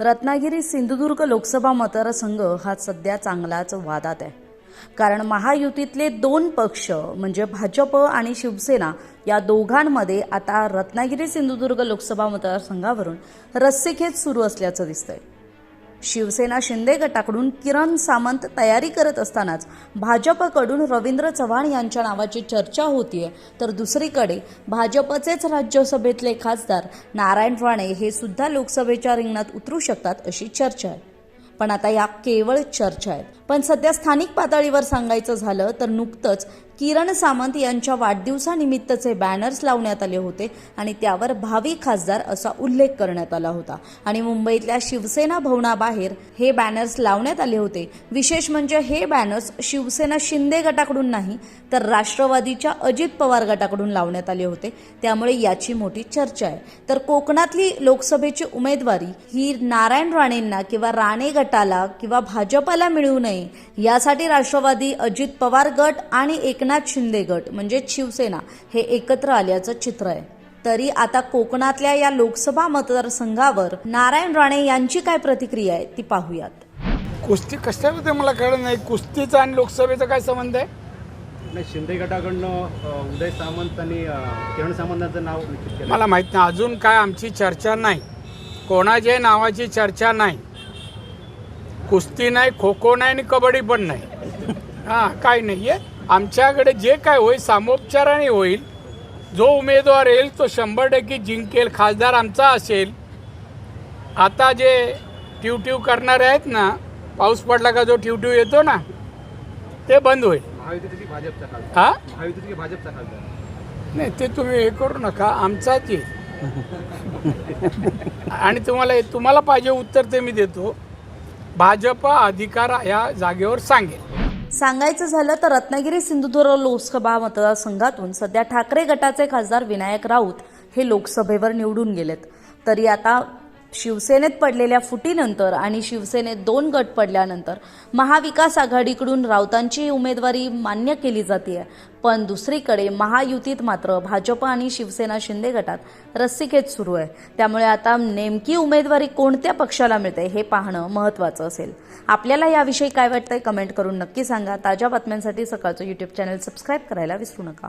रत्नागिरी सिंधुदुर्ग लोकसभा मतदारसंघ हा सध्या चांगलाच वादात आहे. कारण महायुतीतले दोन पक्ष म्हणजे भाजप आणि शिवसेना या दोघांमध्ये आता रत्नागिरी सिंधुदुर्ग लोकसभा मतदारसंघावरून रस्सीखेच सुरू असल्याचं दिसतंय. शिवसेना शिंदे गटाकडून किरण सामंत तयारी करत असतानाच भाजपकडून रवींद्र चव्हाण यांच्या नावाची चर्चा होतीये. तर दुसरीकडे भाजपचेच राज्यसभेतले खासदार नारायण राणे हे सुद्धा लोकसभेच्या रिंगणात उतरू शकतात अशी चर्चा आहे. पण आता या केवळ चर्चा आहेत. पण सध्या स्थानिक पातळीवर सांगायचं झालं तर नुकतंच किरण सामंत यांच्या वाढदिवसानिमित्तचे बॅनर्स लावण्यात आले होते आणि त्यावर भावी खासदार असा उल्लेख करण्यात आला होता. आणि मुंबईतल्या शिवसेना भवनाबाहेर हे बॅनर्स लावण्यात आले होते. विशेष म्हणजे हे बॅनर्स शिवसेना शिंदे गटाकडून नाही तर राष्ट्रवादीच्या अजित पवार गटाकडून लावण्यात आले होते. त्यामुळे याची मोठी चर्चा आहे. तर कोकणातली लोकसभेची उमेदवारी ही नारायण राणेंना किंवा राणे गटाला किंवा भाजपाला मिळू नये यासाठी राष्ट्रवादी अजित पवार गट आणि एक एकनाथ शिंदे गट म्हणजे शिवसेना हे एकत्र आल्याचं चित्र आहे. तरी आता कोकणातल्या या लोकसभा मतदारसंघावर नारायण राणे यांची काय प्रतिक्रिया आहे ती पाहूयात. कुस्ती कशाबद्दल मला कळत नाही. कुस्तीचा आणि लोकसभेचा काय संबंध आहे? नाही शिंदे गटाकडनं उदय सामंत आणि किरण सामंतांचं नाव निश्चित केलं. मला माहीत नाही. अजून काय आमची चर्चा नाही. कोणाच्याही नावाची चर्चा नाही. कुस्ती नाही खो खो नाही आणि कबड्डी पण नाही. हां काय नाही आहे. आमच्याकडे जे काय होईल सामोपचाराने होईल जो उमेदवार येईल तो शंभर टक्के जिंकेल खासदार आमचा असेल. आता जे ट्यूट्यू करणारे आहेत ना पाऊस पडला का जो ट्यूट्यू येतो ना ते बंद होईल. हा? नाही ते तुम्ही हे करू नका आमचाच आहे आणि तुम्हाला तुम्हाला पाहिजे उत्तर ते मी देतो. भाजप अधिकार या जागेवर सांगेल. सांगायचं झालं तर रत्नागिरी सिंधुदुर्ग लोकसभा मतदारसंघातून सध्या ठाकरे गटाचे खासदार विनायक राऊत हे लोकसभेवर निवडून गेलेत. तरी आता शिवसेनेत पडलेल्या फुटीनंतर आणि शिवसेनेत दोन गट पडल्यानंतर महाविकास आघाडीकडून राऊतांची उमेदवारी मान्य केली जाते पण दुसरीकडे महायुतीत मात्र भाजप आणि शिवसेना शिंदे गटात रस्सीखेच सुरू आहे. त्यामुळे आता नेमकी उमेदवारी कोणत्या पक्षाला मिळते हे पाहणं महत्त्वाचं असेल. आपल्याला याविषयी काय वाटतंय कमेंट करून नक्की सांगा. ताज्या बातम्यांसाठी सकाळचं युट्यूब चॅनल सबस्क्राईब करायला विसरू नका.